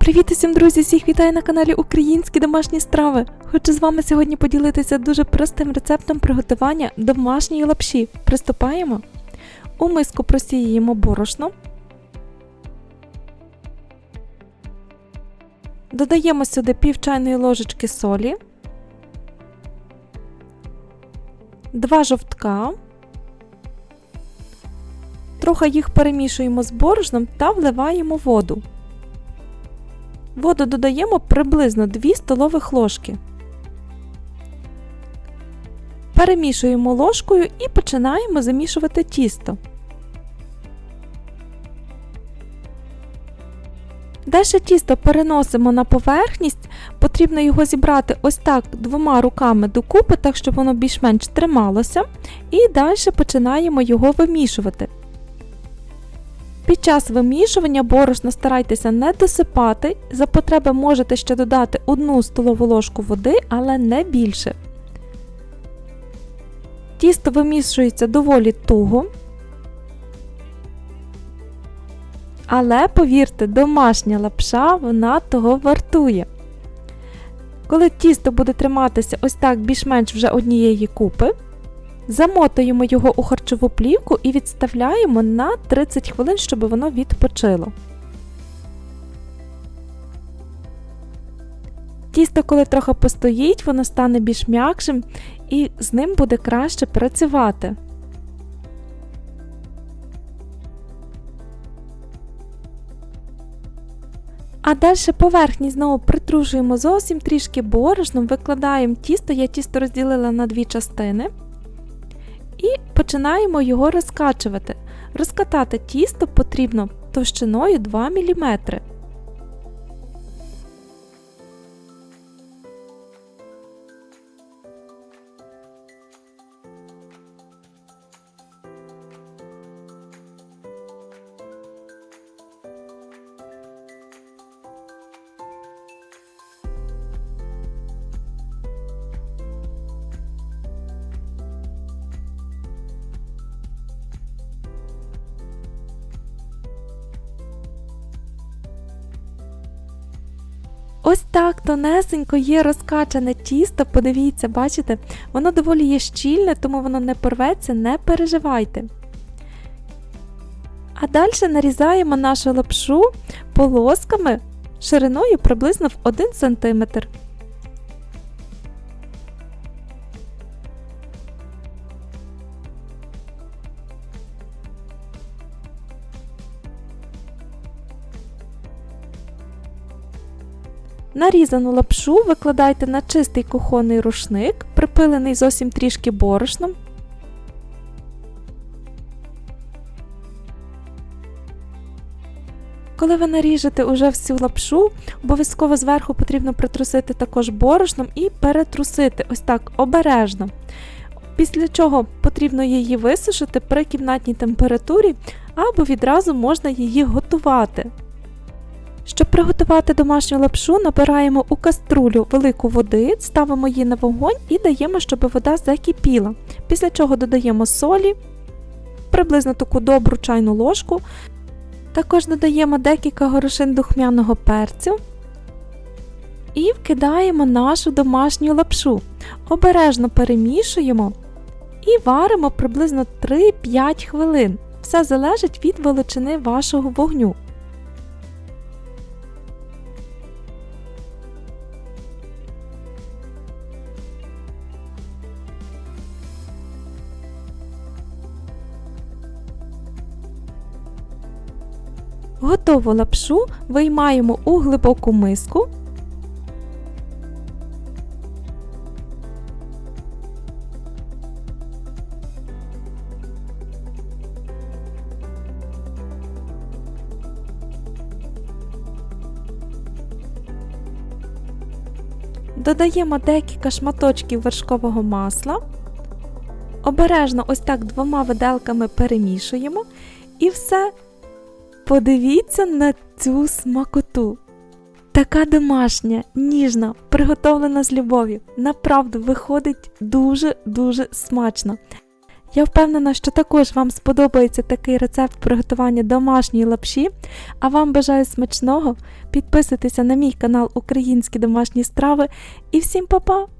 Привіт усім, друзі! Всіх вітаю на каналі Українські домашні страви. Хочу з вами сьогодні поділитися дуже простим рецептом приготування домашньої лапші. Приступаємо. У миску просіємо борошно. Додаємо сюди пів чайної ложечки солі, 2 жовтка. Трохи їх перемішуємо з борошном та вливаємо воду. Воду додаємо приблизно 2 столових ложки. Перемішуємо ложкою і починаємо замішувати тісто. Далі тісто переносимо на поверхність, потрібно його зібрати ось так двома руками докупи, так щоб воно більш-менш трималося, і далі починаємо його вимішувати. Під час вимішування борошна старайтеся не досипати, за потреби можете ще додати 1 столову ложку води, але не більше. Тісто вимішується доволі туго. Але, повірте, домашня лапша вона того вартує. Коли тісто буде триматися ось так більш-менш вже однієї купи, Замотуємо його у харчову плівку і відставляємо на 30 хвилин, щоб воно відпочило. Тісто, коли трохи постоїть, воно стане більш м'якшим і з ним буде краще працювати. А далі поверхні знову притрушуємо зовсім трішки борошном, викладаємо тісто, я тісто розділила на дві частини. І починаємо його розкачувати. Розкатати тісто потрібно товщиною 2 мм. Ось так тонесенько є розкачане тісто, подивіться, бачите, воно доволі є щільне, тому воно не порветься, не переживайте. А далі нарізаємо нашу лапшу полосками шириною приблизно в 1 см. Нарізану лапшу викладайте на чистий кухонний рушник, припилений зовсім трішки борошном. Коли ви наріжете уже всю лапшу, обов'язково зверху потрібно притрусити також борошном і перетрусити ось так обережно. Після чого потрібно її висушити при кімнатній температурі, або відразу можна її готувати. Щоб приготувати домашню лапшу, набираємо у каструлю велику води, ставимо її на вогонь і даємо, щоб вода закипіла. Після чого додаємо солі, приблизно таку добру чайну ложку. Також додаємо декілька горошин духмяного перцю і вкидаємо нашу домашню лапшу. Обережно перемішуємо і варимо приблизно 3-5 хвилин. Все залежить від величини вашого вогню. Готову лапшу виймаємо у глибоку миску. Додаємо декілька шматочків вершкового масла. Обережно ось так двома виделками перемішуємо і все Подивіться на цю смакоту. Така домашня, ніжна, приготовлена з любов'ю. Направду виходить дуже-дуже смачно. Я впевнена, що також вам сподобається такий рецепт приготування домашньої лапші. А вам бажаю смачного. Підписуйтеся на мій канал Українські домашні страви і всім па-па!